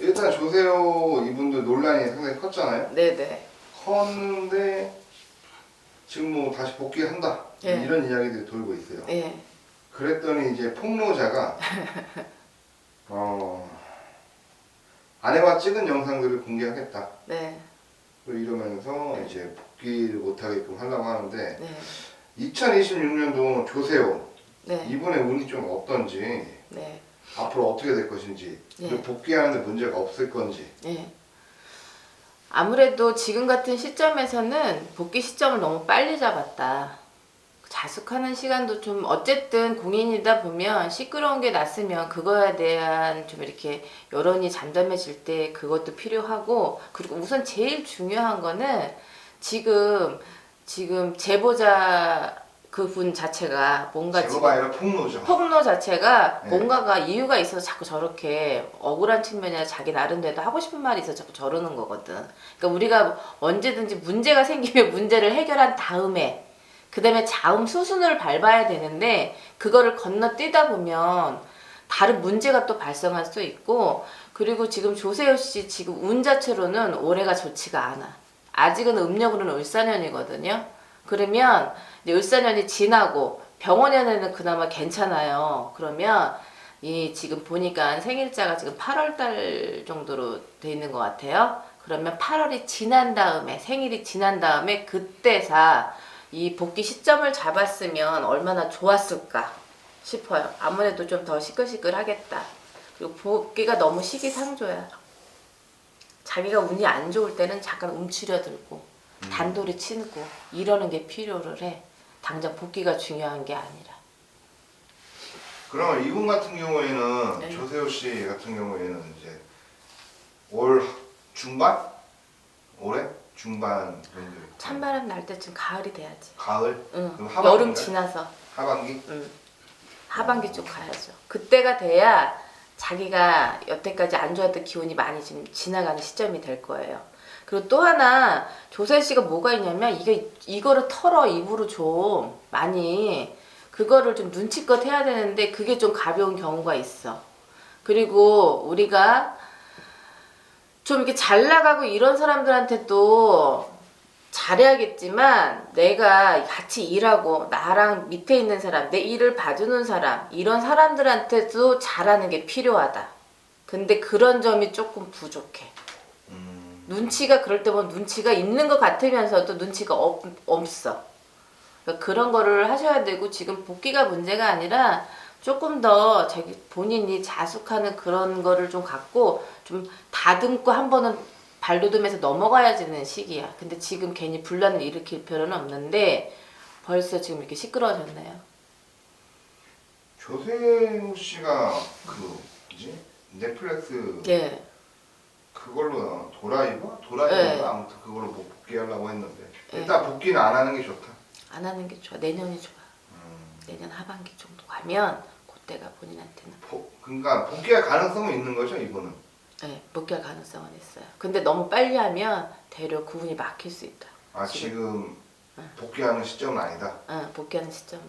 일단 조세호 이분도 논란이 상당히 컸잖아요. 네네. 컸는데 지금 뭐 다시 복귀한다 예. 이런 이야기들이 돌고 있어요. 예. 그랬더니 이제 폭로자가 어, 아내와 찍은 영상들을 공개하겠다. 네. 또 이러면서 이제 복귀를 못하게끔 하려고 하는데 네. 2026년도 조세호 네. 이분의 운이 좀 어떤지 네. 앞으로 어떻게 될 것인지 예. 그리고 복귀하는데 문제가 없을 건지 네. 아무래도 지금 같은 시점에서는 복귀 시점을 너무 빨리 잡았다. 자숙하는 시간도 좀 어쨌든 공인이다 보면 시끄러운 게 났으면 그거에 대한 좀 이렇게 여론이 잠잠해질 때 그것도 필요하고 그리고 우선 제일 중요한 거는 지금 지금 제보자 그분 자체가 뭔가 지금 제보가 아니라 폭로죠. 폭로 자체가 네. 뭔가가 이유가 있어서 자꾸 저렇게 억울한 측면이나 자기 나름대로 하고 싶은 말이 있어서 자꾸 저러는 거거든. 그러니까 우리가 언제든지 문제가 생기면 문제를 해결한 다음에 그 다음에 자음 수순을 밟아야 되는데 그거를 건너뛰다 보면 다른 문제가 또 발생할 수 있고 그리고 지금 조세호 씨 지금 운 자체로는 올해가 좋지가 않아. 아직은 음력으로는 을사년이거든요. 그러면 을사년이 지나고 병원년에는 그나마 괜찮아요. 그러면 이 지금 보니까 생일자가 지금 8월 달 정도로 돼 있는 것 같아요. 그러면 8월이 지난 다음에 생일이 지난 다음에 그때사 이 복귀 시점을 잡았으면 얼마나 좋았을까 싶어요. 아무래도 좀 더 시끌시끌하겠다. 그리고 복귀가 너무 시기상조야. 자기가 운이 안 좋을 때는 잠깐 움츠려들고 단돌이 치고 이러는 게 필요를 해. 당장 복귀가 중요한 게 아니라. 그러면 이분 같은 경우에는 네. 조세호 씨 같은 경우에는 이제 올 중반? 올해 중반 정도. 찬바람 날 때쯤 가을이 돼야지. 가을? 응. 그럼 하반기인가요? 여름 지나서. 하반기? 응. 하반기 쪽 가야죠. 그때가 돼야 자기가 여태까지 안 좋았던 기운이 많이 지금 지나가는 시점이 될 거예요. 그리고 또 하나 조세 씨가 뭐가 있냐면 이게 이거를 털어 입으로 좀 많이 그거를 좀 눈치껏 해야 되는데 그게 좀 가벼운 경우가 있어. 그리고 우리가 좀 이렇게 잘 나가고 이런 사람들한테 또 잘해야겠지만 내가 같이 일하고 나랑 밑에 있는 사람, 내 일을 봐주는 사람 이런 사람들한테도 잘하는 게 필요하다. 근데 그런 점이 조금 부족해. 음, 눈치가 그럴 때 보면 눈치가 있는 것 같으면서도 눈치가 없, 없어. 그러니까 그런 거를 하셔야 되고 지금 복귀가 문제가 아니라 조금 더 자기 본인이 자숙하는 그런 거를 좀 갖고 좀 다듬고 한 번은 발돋움해서 넘어가야 되는 시기야. 근데 지금 괜히 분란을 일으킬 필요는 없는데 벌써 지금 이렇게 시끄러워졌네요. 조세호 씨가 그 뭐지 넷플릭스 예. 그걸로 도라이버? 도라이버 네. 아무튼 그걸로 뭐 복귀하려고 했는데 네. 일단 복귀는 안 하는 게 좋다. 안 하는 게 좋아. 내년이 좋아. 음, 내년 하반기 정도 가면 그때가 본인한테는 복- 그러니까 복귀할 가능성은 있는 거죠 이분은. 네, 복귀할 가능성은 있어요. 근데 너무 빨리 하면 대려 구분이 막힐 수 있다. 아 지금. 복귀하는 시점은 아니다. 어, 복귀하는 시점은